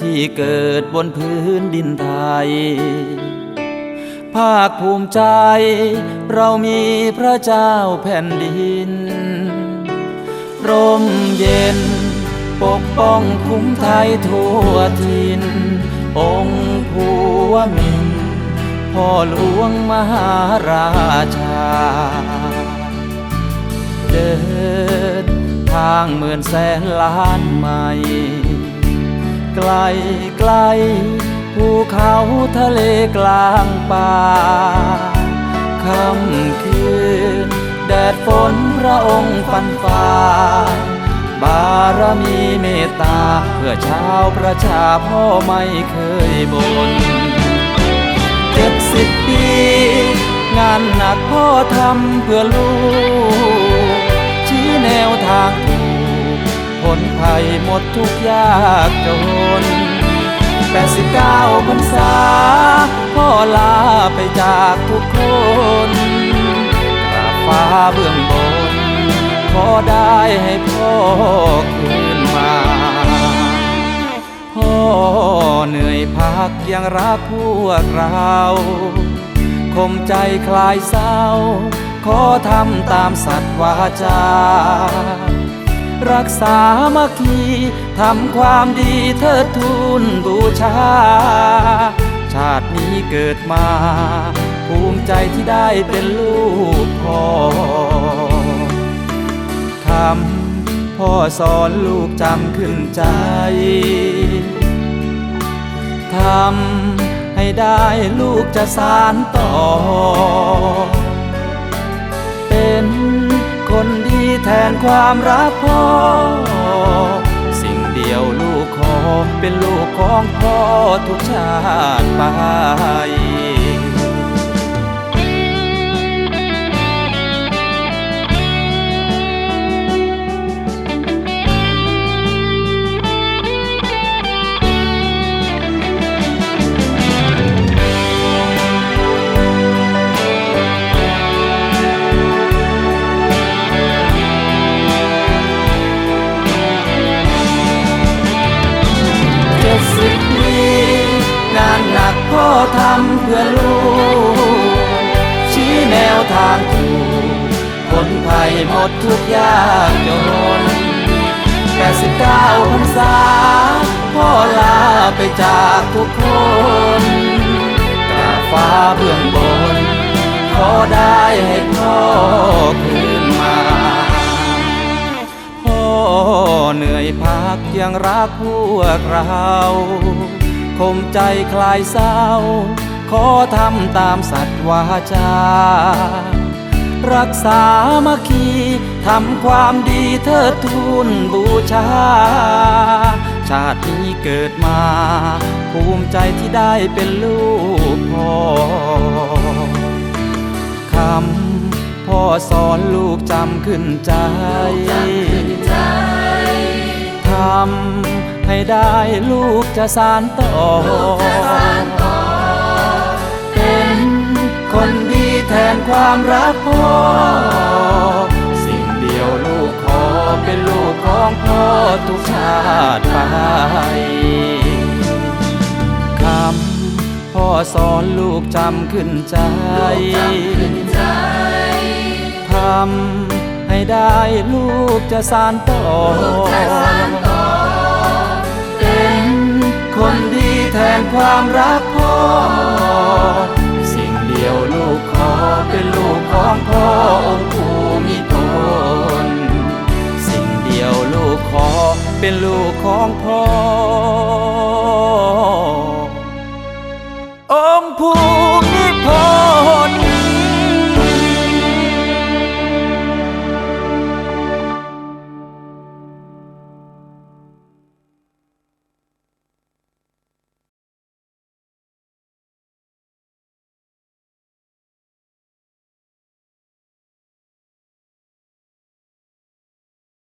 ที่เกิดบนพื้นดินไทย ภาคภูมิใจ เรามีพระเจ้าแผ่นดิน ร่มเย็น ปกป้องคุ้มไทยทั่วทิน องค์ภูวมินพ่อหลวงมหาราชา เดินทางเหมือนแสนล้านไมล์ ไกลไกลภูเขาทะเลกลางป่าค่ำคืน แดดฝนพระองค์ฟันฟ้าบารมีเมตตา เพื่อชาวประชาพ่อไม่เคยบน่นเจ็ดสิบปี งานหนักพ่อทำเพื่อลูก ชี้แนวทาง ถูกผลภัยหมดทุกยากจนแปดสิบเก้าพรรษาพ่อลาไปจากทุกคนกราบฟ้าเบื้องบน ขอได้ให้พ่อคืนมา พ่อเหนื่อยพักยังรักพวกเราคมใจคลายเศร้า ขอทำตามสัตว์วาจา รักษามัคคีทำความดีเทิดทูนบูชา ชาตินี้เกิดมา ภูมิใจที่ได้เป็นลูกพ่อคำพ่อสอนลูกจำขึ้นใจทำให้ได้ลูกจะสานต่อ แทนความรักพ่อ สิ่งเดียวลูกขอเป็นลูกของพ่อทุกชาติไป ทำเพื่อลูก ชี้แนวทางถูกคนภัยหมดทุกยากจนแปดสิบเก้าพรรษาพ่อลาไปจากทุกคนกราบฟ้าเบื้องบน ขอได้ให้พ่อคืนมา พ่อเหนื่อยพักยังรักพวกเรา คมใจคลายเศร้า ขอทำตามสัตว์วาจา รักษามัคคีทำความดีเทิดทูนบูชา ชาตินี้เกิดมา ภูมิใจที่ได้เป็นลูกพ่อคำพ่อสอนลูกจำขึ้นใจทำ ให้ได้ลูกจะสานต่อ เป็นคนดีแทนความรักพ่อ สิ่งเดียวลูกขอเป็นลูกของพ่อทุกชาติไปคำพ่อสอนลูกจำขึ้นใจทำให้ได้ลูกจะสานต่อ ทนความรักพ่อ สิ่งเดียวลูกขอเป็นลูกของพ่อองค์ภูมิพลสิ่งเดียวลูกขอเป็นลูกของพ่อองค์ภู